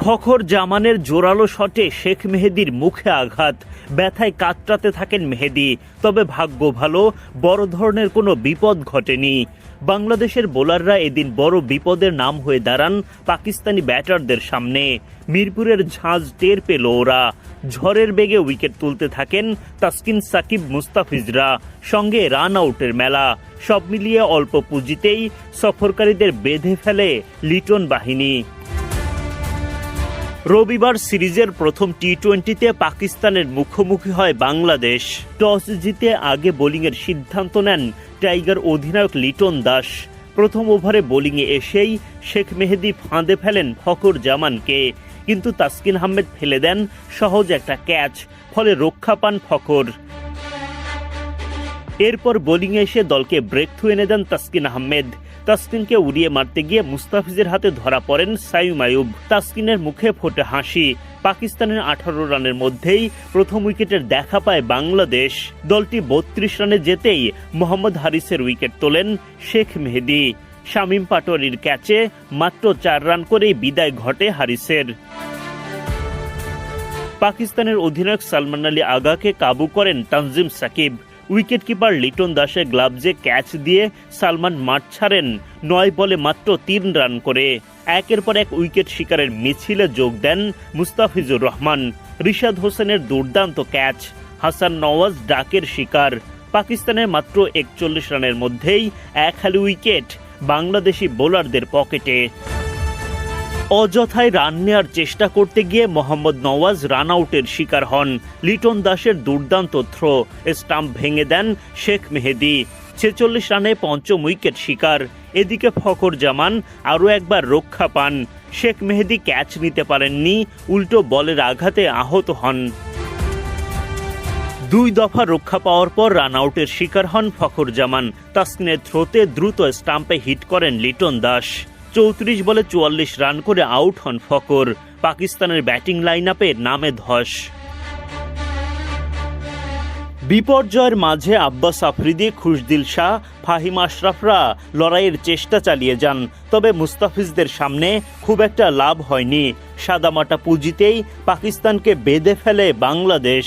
ফখর জামানের জোরালো শটে শেখ মেহেদির মুখে আঘাত। ব্যথায় কাতরাতে থাকেন মেহেদি। তবে ভাগ্য ভালো, বড় ধরনের কোনো বিপদ ঘটেনি। বাংলাদেশের বোলাররা এদিন বড় বিপদের নাম হয়ে দাঁড়ান পাকিস্তানি ব্যাটারদের সামনে। মিরপুরের ঝাঁজ টের পেল ওরা। ঝড়ের বেগে উইকেট তুলতে থাকেন তাসকিন সাকিব মুস্তাফিজরা। সঙ্গে রান আউটের মেলা। সব মিলিয়ে অল্প পুঁজিতেই সফরকারীদের বেঁধে ফেলে লিটন বাহিনী। রবিবার সিরিজের প্রথম টি টোয়েন্টিতে পাকিস্তানের মুখোমুখি হয় বাংলাদেশ। টস জিতে আগে বোলিংয়ের সিদ্ধান্ত নেন টাইগার অধিনায়ক লিটন দাস। প্রথম ওভারে বোলিংয়ে এসেই শেখ মেহেদি ফাঁদে ফেলেন ফকর জামানকে। কিন্তু তাসকিন আহমেদ ফেলে দেন সহজ একটা ক্যাচ, ফলে রক্ষা পান ফকর এরপর বোলিংয়ে এসে দলকে ব্রেক থ্রু এনে দেন তাসকিন আহমেদ। তাসকিনকে উড়িয়ে মারতে গিয়ে মুস্তাফিজের হাতে ধরা পড়েন সাইম আয়ুব। তাসকিনের মুখে ফোটে হাসি। পাকিস্তানের আঠারো রানের মধ্যেই প্রথম উইকেটের দেখা পায় বাংলাদেশ। দলটি বত্রিশ রানে যেতেই মোহাম্মদ হারিসের উইকেট তোলেন শেখ মেহেদি। শামীম পাটোয়ারির ক্যাচে মাত্র চার রান করেই বিদায় ঘটে হারিসের। পাকিস্তানের অধিনায়ক সালমান আলী আগাকে কাবু করেন তানজিম সাকিব। উইকেট কিপার লিটন দাসের গ্লাভসে ক্যাচ দিয়ে সালমান মাঠ ছাড়েন। নয় বলে মাত্র তিন রান করে। একের পর এক উইকেট শিকারের মিছিলে যোগ দেন মুস্তাফিজুর রহমান। রিশাদ হোসেনের দুর্দান্ত ক্যাচ। হাসান নওয়াজ ডাকের শিকার। পাকিস্তানের মাত্র একচল্লিশ রানের মধ্যেই এক হালি উইকেট বাংলাদেশি বোলারদের পকেটে। অযথায় রান নেওয়ার চেষ্টা করতে গিয়ে মোহাম্মদ নওয়াজ রান আউটের শিকার হন। লিটন দাসের দুর্দান্ত থ্রো, স্টাম্প ভেঙে দেন শেখ মেহেদি। ছেচল্লিশ রানে পঞ্চম উইকেট শিকার। এদিকে ফখর জামান আরও একবার রক্ষা পান। শেখ মেহেদি ক্যাচ নিতে পারেননি, উল্টো বলের আঘাতে আহত হন। দুই দফা রক্ষা পাওয়ার পর রান আউটের শিকার হন ফখর জামান। তাসকিনের থ্রোতে দ্রুত স্টাম্পে হিট করেন লিটন দাস। চৌত্রিশ বলে চুয়াল্লিশ রান করে আউট হন ফকর পাকিস্তানের ব্যাটিং লাইন আপে নামে ধস। বিপর্যয়ের মাঝে আব্বাস আফ্রিদি, খুশদিল শাহ, ফাহিম আশরাফরা লড়াইয়ের চেষ্টা চালিয়ে যান, তবে মুস্তাফিজদের সামনে খুব একটা লাভ হয়নি। সাদামাটা পুঁজিতেই পাকিস্তানকে বেঁধে ফেলে বাংলাদেশ।